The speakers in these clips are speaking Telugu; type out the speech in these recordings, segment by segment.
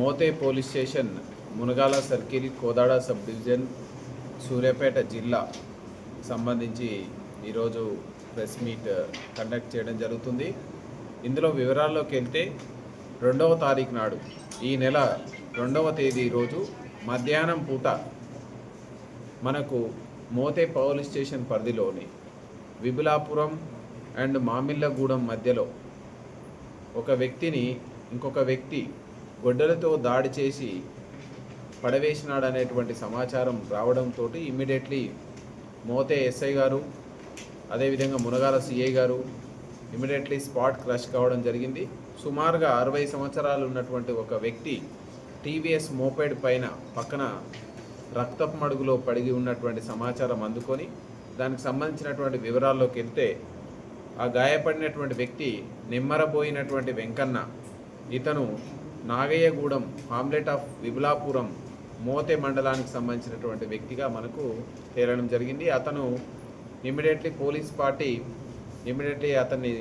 Mothe police station Munagala circle Kodad sub division Suryapet జిల్లా సంబంధించి ఈరోజు ప్రెస్ మీట్ కండక్ట్ చేయడం జరుగుతుంది. ఇందులో వివరాల్లోకి వెళ్తే రెండవ తారీఖు నాడు ఈ నెల రెండవ తేదీ రోజు మధ్యాహ్నం పూట మనకు మోతే పోలీస్ స్టేషన్ పరిధిలోని విబులాపురం అండ్ మామిళ్ళగూడెం మధ్యలో ఒక వ్యక్తిని ఇంకొక వ్యక్తి గొడ్డలతో దాడి చేసి పడవేసినాడు అనేటువంటి సమాచారం రావడంతో ఇమ్మీడియట్లీ మోతే ఎస్ఐ గారు అదేవిధంగా మునగాల సిఐ గారు ఇమ్మీడియట్లీ స్పాట్ క్రష్ కావడం జరిగింది. సుమారుగా అరవై సంవత్సరాలు ఉన్నటువంటి ఒక వ్యక్తి టీవీఎస్ మోపెడ్ పైన పక్కన రక్తపు మడుగులో పడిగి ఉన్నటువంటి సమాచారం అందుకొని దానికి సంబంధించినటువంటి వివరాల్లోకి వెళ్తే ఆ గాయపడినటువంటి వ్యక్తి నిమ్మరబోయినటువంటి వెంకన్న ఇతను నాగయ్యగూడెం హామ్లెట్ ఆఫ్ విబులాపురం మోతే మండలానికి సంబంధించినటువంటి వ్యక్తిగా మనకు తేలడం జరిగింది. అతను ఇమ్మీడియట్లీ పోలీస్ పార్టీ ఇమ్మీడియట్లీ అతన్ని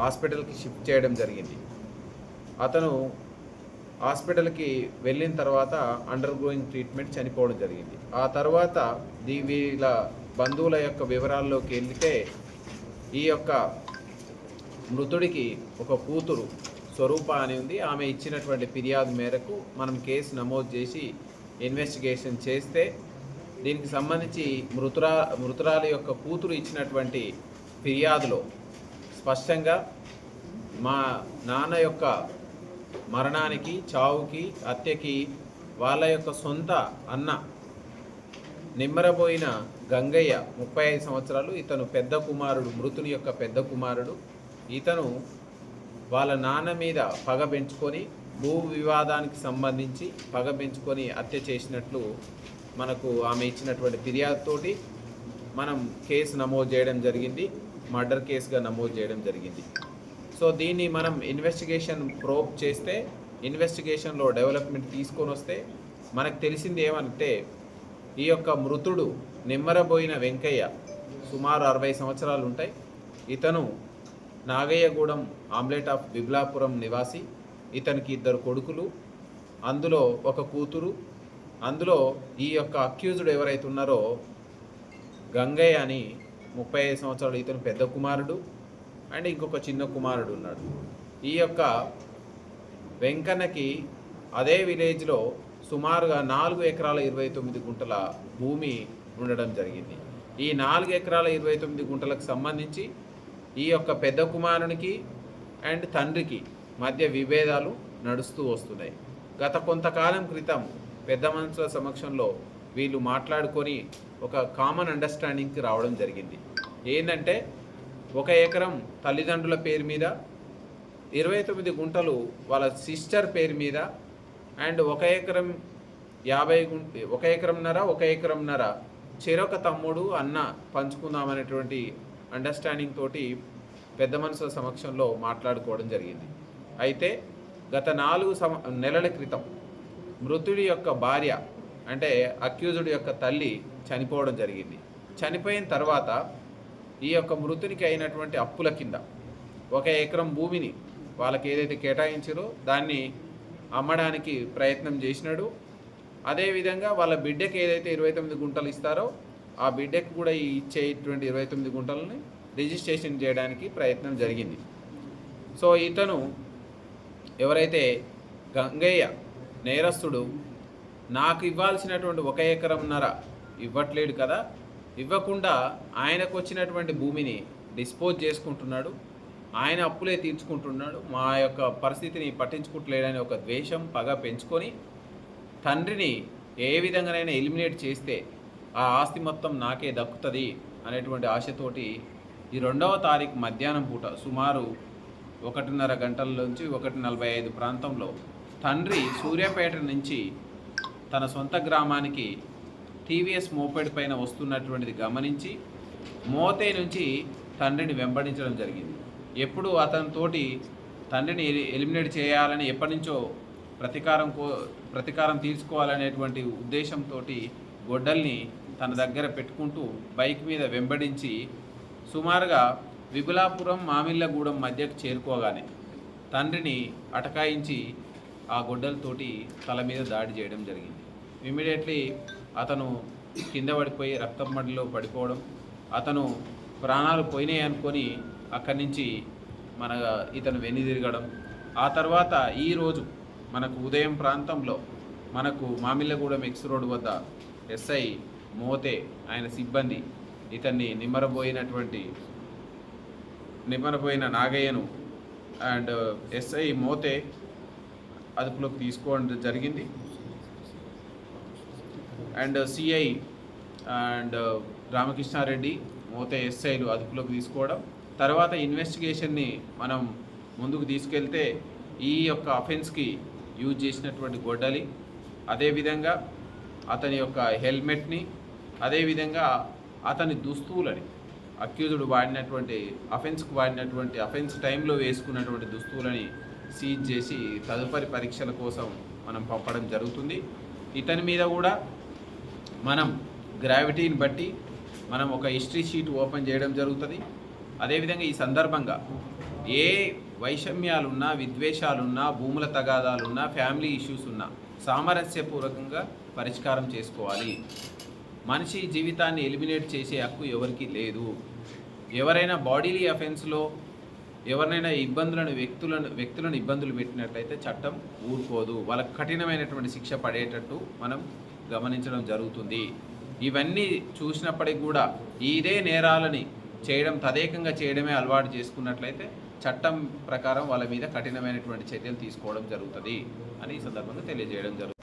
హాస్పిటల్కి షిఫ్ట్ చేయడం జరిగింది. అతను హాస్పిటల్కి వెళ్ళిన తర్వాత అండర్ గోయింగ్ ట్రీట్మెంట్ చనిపోవడం జరిగింది. ఆ తర్వాత దీ వీళ్ళ బంధువుల యొక్క వివరాల్లోకి వెళ్తే ఈ యొక్క మృతుడికి ఒక కూతురు స్వరూప అని ఉంది. ఆమె ఇచ్చినటువంటి ఫిర్యాదు మేరకు మనం కేసు నమోదు చేసి ఇన్వెస్టిగేషన్ చేస్తే దీనికి సంబంధించి మృతురా మృతురాలి యొక్క కూతురు ఇచ్చినటువంటి ఫిర్యాదులో స్పష్టంగా మా నాన్న యొక్క మరణానికి చావుకి హత్యకి వాళ్ళ యొక్క సొంత అన్న నిమ్మరబోయిన గంగయ్య ముప్పై ఐదు సంవత్సరాలు ఇతను పెద్ద కుమారుడు మృతుని యొక్క పెద్ద కుమారుడు. ఇతను వాళ్ళ నాన్న మీద పగ పెంచుకొని భూ వివాదానికి సంబంధించి పగ పెంచుకొని హత్య చేసినట్లు మనకు ఆమె ఇచ్చినటువంటి ఫిర్యాదుతోటి మనం కేసు నమోదు చేయడం జరిగింది మర్డర్ కేసుగా నమోదు చేయడం జరిగింది. సో దీన్ని మనం ఇన్వెస్టిగేషన్ ప్రోబ్ చేస్తే ఇన్వెస్టిగేషన్లో డెవలప్మెంట్ తీసుకొని వస్తే మనకు తెలిసింది ఏమంటే ఈ యొక్క మృతుడు నిమ్మరబోయిన వెంకయ్య సుమారు అరవై సంవత్సరాలు ఉంటాయి. ఇతను నాగయ్యగూడెం ఆమ్లెట్ ఆఫ్ బిబ్లాపురం నివాసి. ఇతనికి ఇద్దరు కొడుకులు. అందులో ఒక కూతురు. అందులో ఈ యొక్క అక్యూజ్డ్ ఎవరైతే ఉన్నారో గంగయ్య అని ముప్పై ఐదు సంవత్సరాలు ఇతను పెద్ద కుమారుడు. అండ్ ఇంకొక చిన్న కుమారుడు ఉన్నాడు. ఈ యొక్క వెంకన్నకి అదే విలేజ్లో సుమారుగా నాలుగు ఎకరాల ఇరవై తొమ్మిది గుంటల భూమి ఉండడం జరిగింది. ఈ నాలుగు ఎకరాల ఇరవై తొమ్మిది గుంటలకు సంబంధించి ఈ యొక్క పెద్ద కుమారునికి అండ్ తండ్రికి మధ్య విభేదాలు నడుస్తూ వస్తున్నాయి. గత కొంతకాలం క్రితం పెద్ద మనుషుల సమక్షంలో వీళ్ళు మాట్లాడుకొని ఒక కామన్ అండర్స్టాండింగ్కి రావడం జరిగింది. ఏంటంటే ఒక ఎకరం తల్లిదండ్రుల పేరు మీద ఇరవై తొమ్మిది గుంటలు వాళ్ళ సిస్టర్ పేరు మీద అండ్ ఒక ఎకరం యాభై గుంట ఒక ఎకరంన్నర ఒక ఎకరంన్నర చెరొక తమ్ముడు అన్న పంచుకుందామనేటువంటి అండర్స్టాండింగ్ తోటి పెద్ద మనుషుల సమక్షంలో మాట్లాడుకోవడం జరిగింది. అయితే గత నాలుగు సమ నెలల క్రితం మృతుడి యొక్క భార్య అంటే అక్యూజుడి యొక్క తల్లి చనిపోవడం జరిగింది. చనిపోయిన తర్వాత ఈ యొక్క మృతునికి అయినటువంటి అప్పుల కింద ఒక ఎకరం భూమిని వాళ్ళకి ఏదైతే కేటాయించారో దాన్ని అమ్మడానికి ప్రయత్నం చేసినాడు. అదేవిధంగా వాళ్ళ బిడ్డకి ఏదైతే ఇరవై తొమ్మిది గుంటలు ఇస్తారో ఆ బిడ్డకు కూడా ఈ ఇచ్చేటువంటి ఇరవై తొమ్మిది గుంటలని రిజిస్ట్రేషన్ చేయడానికి ప్రయత్నం జరిగింది. సో ఇతను ఎవరైతే గంగయ్య నేరస్తుడు నాకు ఇవ్వాల్సినటువంటి ఒక ఎకరంన్నర ఇవ్వట్లేడు కదా ఇవ్వకుండా ఆయనకు వచ్చినటువంటి భూమిని డిస్పోజ్ చేసుకుంటున్నాడు ఆయన అప్పులే తీర్చుకుంటున్నాడు మా యొక్క పరిస్థితిని పట్టించుకుంటలేడని ఒక ద్వేషం పగ పెంచుకొని తండ్రిని ఏ విధంగానైనా ఎలిమినేట్ చేస్తే ఆ ఆస్తి మొత్తం నాకే దక్కుతుంది అనేటువంటి ఆశతోటి ఈ రెండవ తారీఖు మధ్యాహ్నం పూట సుమారు ఒకటిన్నర గంటల నుంచి ఒకటి నలభై ఐదు ప్రాంతంలో తండ్రి సూర్యాపేట నుంచి తన సొంత గ్రామానికి టీవీఎస్ మోపెడ్ పైన వస్తున్నటువంటిది గమనించి మోతే నుంచి తండ్రిని వెంబడించడం జరిగింది. ఎప్పుడు అతనితోటి తండ్రిని ఎలి- ఎలిమినేట్ చేయాలని ఎప్పటి నుంచో ప్రతీకారం కో ప్రతీకారం తీర్చుకోవాలనేటువంటి ఉద్దేశంతో గొడ్డల్ని తన దగ్గర పెట్టుకుంటూ బైక్ మీద వెంబడించి సుమారుగా విపులాపురం మామిళ్ళగూడెం మధ్యకు చేరుకోగానే తండ్రిని అటకాయించి ఆ గొడ్డలతోటి తల మీద దాడి చేయడం జరిగింది. ఇమీడియట్లీ అతను కింద పడిపోయి రక్తం మడిలో పడిపోవడం అతను ప్రాణాలు పోయినాయి అనుకొని అక్కడి నుంచి మన ఇతను వెనుదిరగడం ఆ తర్వాత ఈరోజు మనకు ఉదయం ప్రాంతంలో మనకు మామిళ్ళగూడెం ఎక్స్ రోడ్ వద్ద ఎస్ఐ మోతే ఆయన సిబ్బంది ఇతన్ని నిమ్మరబోయినటువంటి నిమ్మరబోయిన నాగయ్యను అండ్ ఎస్ఐ మోతే అదుపులోకి తీసుకోవడం జరిగింది. And CI and Ramakrishna Reddy Mothe ఎస్ఐలు అదుపులోకి తీసుకోవడం. తర్వాత ఇన్వెస్టిగేషన్ని మనం ముందుకు తీసుకెళ్తే ఈ యొక్క అఫెన్స్కి యూజ్ చేసినటువంటి గొడ్డలి. అదేవిధంగా అతని యొక్క హెల్మెట్ని అదేవిధంగా అతని దుస్తువులని అక్యూజుడు వాడినటువంటి అఫెన్స్కు వాడినటువంటి అఫెన్స్ టైంలో వేసుకున్నటువంటి దుస్తువులని సీజ్ చేసి తదుపరి పరీక్షల కోసం మనం పంపడం జరుగుతుంది. ఇతని మీద కూడా మనం గ్రావిటీని బట్టి మనం ఒక హిస్టరీ షీట్ ఓపెన్ చేయడం జరుగుతుంది. అదేవిధంగా ఈ సందర్భంగా ఏ వైషమ్యాలున్నా విద్వేషాలున్నా భూముల తగాదాలున్నా ఫ్యామిలీ ఇష్యూస్ ఉన్నా సామరస్యపూర్వకంగా పరిష్కారం చేసుకోవాలి. మనిషి జీవితాన్ని ఎలిమినేట్ చేసే హక్కు ఎవరికీ లేదు. ఎవరైనా బాడీలీ అఫెన్స్లో ఎవరినైనా ఇబ్బందులను వ్యక్తులను వ్యక్తులను ఇబ్బందులు పెట్టినట్లయితే చట్టం ఊరుకోదు. వాళ్ళకు కఠినమైనటువంటి శిక్ష పడేటట్టు మనం గమనించడం జరుగుతుంది. ఇవన్నీ చూసినప్పటికి కూడా ఇదే నేరాలని చేయడం తదేకంగా చేయడమే అలవాటు చేసుకున్నట్లయితే చట్టం ప్రకారం వాళ్ళ మీద కఠినమైనటువంటి చర్యలు తీసుకోవడం జరుగుతుంది అని ఈ సందర్భంగా తెలియజేయడం జరుగుతుంది